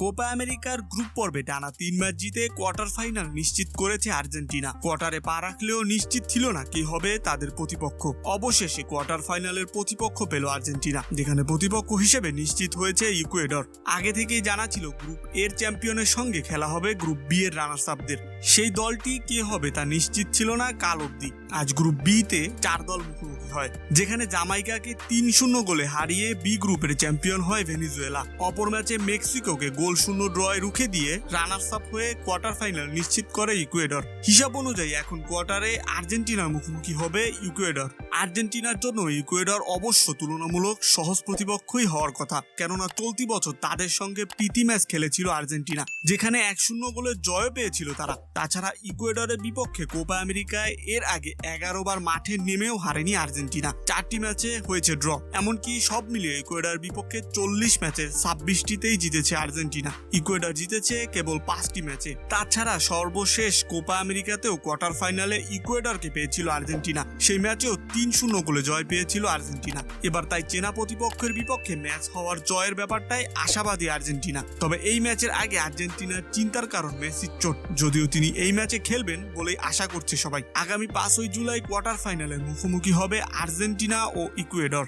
Copa আমেরিকার group পর্বে টানা তিন ম্যাচ জিতে কোয়ার্টার ফাইনাল নিশ্চিত করেছে আর্জেন্টিনা। কোয়ার্টারে পা রাখলেও নিশ্চিত ছিল না কি হবে তাদের প্রতিপক্ষ। অবশেষে কোয়ার্টার ফাইনালের প্রতিপক্ষ পেল আর্জেন্টিনা, যেখানে প্রতিপক্ষ হিসেবে নিশ্চিত হয়েছে ইকুয়েডর। আগে থেকেই জানা ছিল গ্রুপ এর চ্যাম্পিয়নের সঙ্গে খেলা হবে গ্রুপ বি এর রানার্স আপদের সেই দলটি কে হবে তা নিশ্চিত ছিল না কাল অব্দি আজ গ্রুপ বি তে চার দল মুখোমুখি হয়, যেখানে জামাইকাকে তিন শূন্য গোলে হারিয়ে বি গ্রুপের চ্যাম্পিয়ন হয় ভেনিজুয়েলা। অপর ম্যাচে মেক্সিকোকে গোল শূন্য ড্রয় রুখে দিয়ে রানার্স আপ হয়ে কোয়ার্টার ফাইনাল নিশ্চিত করে ইকুয়েডর। হিসাব অনুযায়ী এখন কোয়ার্টারে আর্জেন্টিনার মুখোমুখি হবে ইকুয়েডর। আর্জেন্টিনার জন্য ইকুয়েডর অবশ্য তুলনামূলক সহজ প্রতিপক্ষই হওয়ার কথা। কেননা চলতি বছর তাদের সঙ্গে প্রীতি ম্যাচ খেলেছিল আর্জেন্টিনা, যেখানে এক শূন্য গোলের জয় পেয়েছিল তারা। তাছাড়া ইকুয়েডরের বিপক্ষে কোপা আমেরিকায় এর আগে এগারো বার মাঠে নেমেও হারেনি আর্জেন্টিনা। চারটি ম্যাচে হয়েছে ড্র, এমনকি সব মিলিয়ে ইকুয়েডার বিপক্ষে চল্লিশ ম্যাচে ছাব্বিশটিতেই জিতেছে আর্জেন্টিনা। ইকুয়েডর জিতেছে কেবল পাঁচটি ম্যাচে। তাছাড়া সর্বশেষ কোপা আমেরিকাতেও কোয়ার্টার ফাইনালে ইকুয়েডরকে পেয়েছিল আর্জেন্টিনা। সেই ম্যাচেও তিন শূন্য গোলে জয় পেয়েছিল আর্জেন্টিনা। এবার তাই চেনা প্রতিপক্ষের বিপক্ষে ম্যাচ হওয়ার জয়ের ব্যাপারটাই আশাবাদী আর্জেন্টিনা। তবে এই ম্যাচের আগে আর্জেন্টিনার চিন্তার কারণ মেসির চোট। যদিও তিনি এই ম্যাচে খেলবেন বলেই আশা করছে সবাই। আগামী পাঁচই জুলাই কোয়ার্টার ফাইনালের মুখোমুখি হবে আর্জেন্টিনা ও ইকুয়েডর।